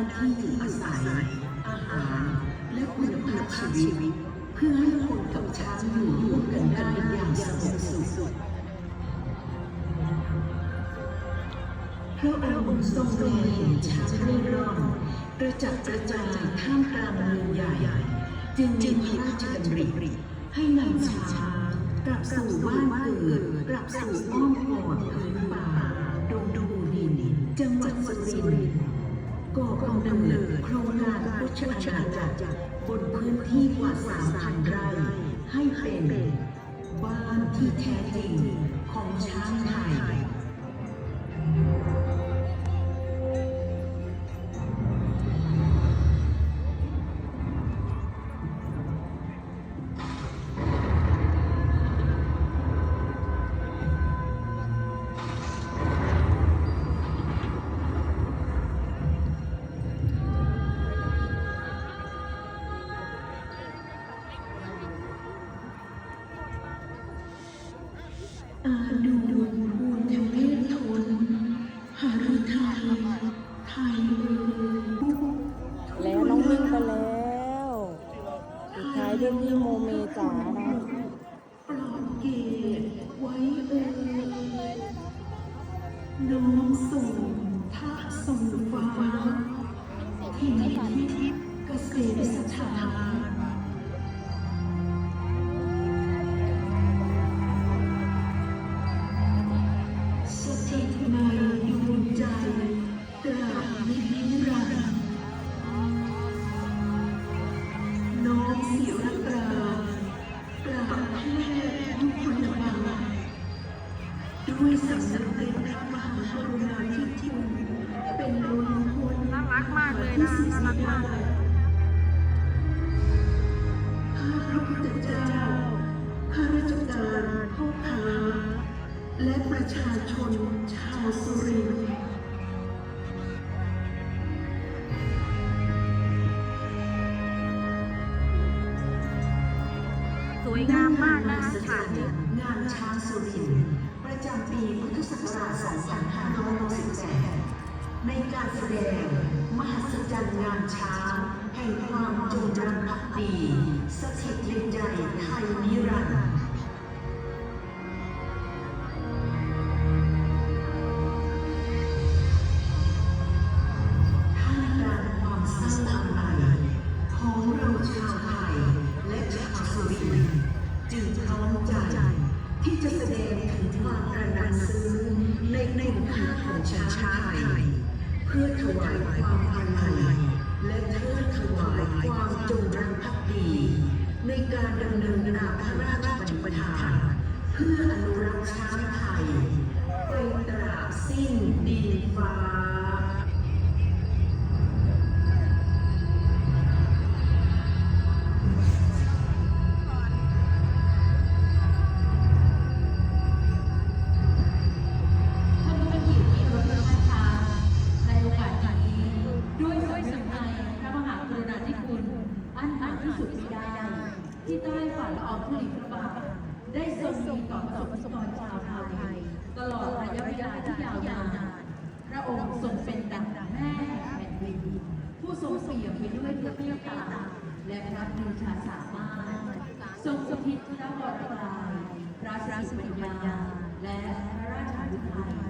านที่อยู่อาศัย อาหาร และคุณภาพชีวิต เพื่อให้คนกับช้างอยู่ร่วมกันได้อย่างสงบสุขพระองค์ทรงแลเห็นช้างเร่ร่อนกระจัดกระจายท่ามกลางเมืองใหญ่จึงมีพระราชดำริให้นำช้างกลับสู่บ้านเกิดกลับสู่อ้อมกอดพื้นป่าดงดูดินจังหวัดสุรินทร์ ก่อกำเนิดโครงการพุทธอาณาจักรบนพื้นที่กว่า 3,000 ไร่ ให้เป็น บ้านที่แท้จริงของช้างไทย อาดูบูนทวศทนหารุไทยไทยแล้วน้องวิ่งไปแล้วสุดท้ายด้วยพี่โมเมจ๋านะปลอดเกตไว้เอ่ยน้อมส่งท่าส่งฟ้าที่ทิพย์เกษตรสถาน ด้วยสำนึกในพระมหากรุณาธิคุณ เป็นล้นพ้นน่ารักมากเลยนะน่ารักมากเลยข้าพระพุทธเจ้าข้าราชการพ่อค้าและประชาชนชาวสุรินทร์สวยงามมากนะสถานที่งานช้างสุรินทร์ ในการแสดง มหัศจรรย์งานช้างแห่งความจงรักภักดีสถิตในใจไทยนิรันดร์ท่าทางความเศร้าต่ำหนึ่งของเราชาวไทยและชาวสวีดจะทำใจที่จะแสดงถึงความกระหนักซึ้งในในค่าของชาติไทย เพื่อถวายความอาลัยและเพื่อถวายความจงรักภักดี ในการดำเนินงานพระราชปฏิปทาเพื่ออนุรักษ์ช้างไทย ไปตราบสิ้นดินฟ้า ที่สุดไม่ได้ ที่ใต้ฝ่าละอองธุลีพระบาทได้ทรงมีต่อประสบกรชาวไทย ตลอดระยะเวลาที่ยาวนานพระองค์ทรงเป็นดังแม่แผ่นดินผู้ทรงเปี่ยมไปด้วยพระเมตตาและพระปรีชาสามารถทรงสถิตพระวรกายพระสิริปัญญาและพระราชาธิไทย